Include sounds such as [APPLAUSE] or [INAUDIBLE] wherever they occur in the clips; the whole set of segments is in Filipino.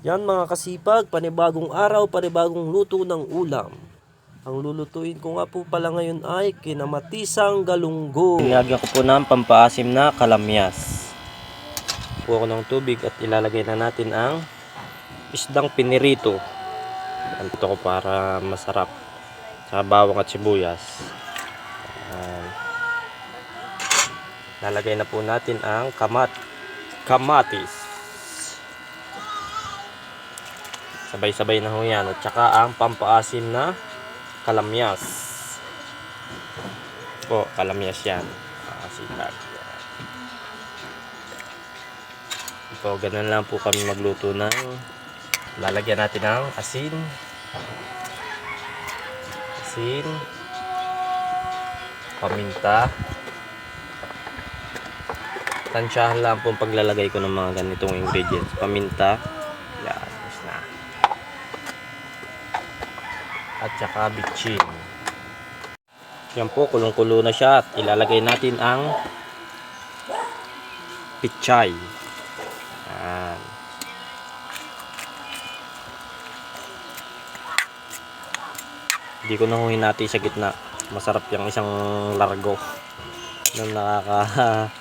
Yan mga kasipag, panibagong araw, panibagong luto ng ulam. Ang lulutuin ko nga po pala ngayon ay kinamatisang galunggo. Nilagyan ko po ng pampaasim na kalamyas. Po ako ng tubig at ilalagay na natin ang isdang pinirito. Ito ko para masarap. Sa bawang at sibuyas. Yan. Lalagay na po natin ang kamat kamatis. Sabay-sabay na ho yan. At saka ang pampaasim na kalamyas. Po, kalamyas yan. Kakasipag. Yan. Po, ganun lang po kami magluto ng lalagyan natin ng asin. Asin. Paminta. Tansyahan lang po paglalagay ko ng mga ganitong ingredients. Paminta. Yan, tapos na. At saka bitchin. Yan po, kulong-kulo na siya. At ilalagay natin ang pichay. Yan. Hindi ko na huhin natin sa gitna. Masarap yung isang largo. Nang nakaka... [LAUGHS]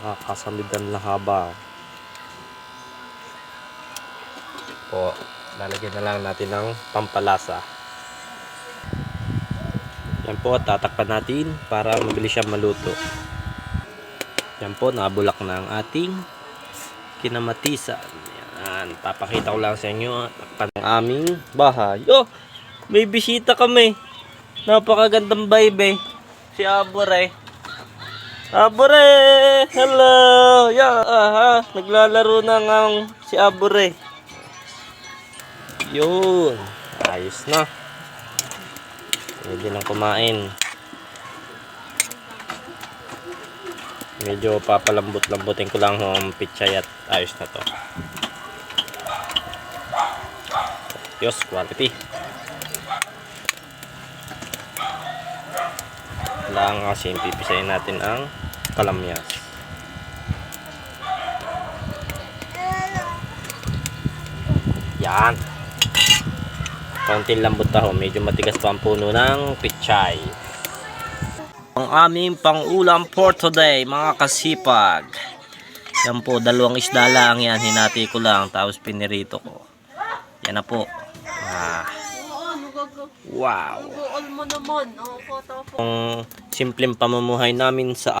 nakakasamidan na haba. Po, lalagyan na lang natin ng pampalasa. Yan po, tatakpan natin para mabilis siya maluto. Yan po, nabulak na ang ating kinamatisan. Yan, papakita ko lang sa inyo takpan ng aming bahay. Oh, may bisita kami. Napakagandang baby. Si Abore. Abore! Hello! Yeah, ah, naglalaro na ang si Abore. Yun. Ayos na. Pwede nang kumain. Medyo papalambot-lambutin ko lang ang pichay at ayos na to. Yos, quality. Kailangan kasi pipisayin natin ang kalamyas. Yan. Kaunting lambot taho. Medyo matigas pa ang puno ng pichay. Ang aming pangulam for today, mga kasipag. Yan po, dalawang isda lang yan. Hinati ko lang, tapos pinirito ko. Yan na po. Ah, wow. Ang simpleng pamumuhay namin sa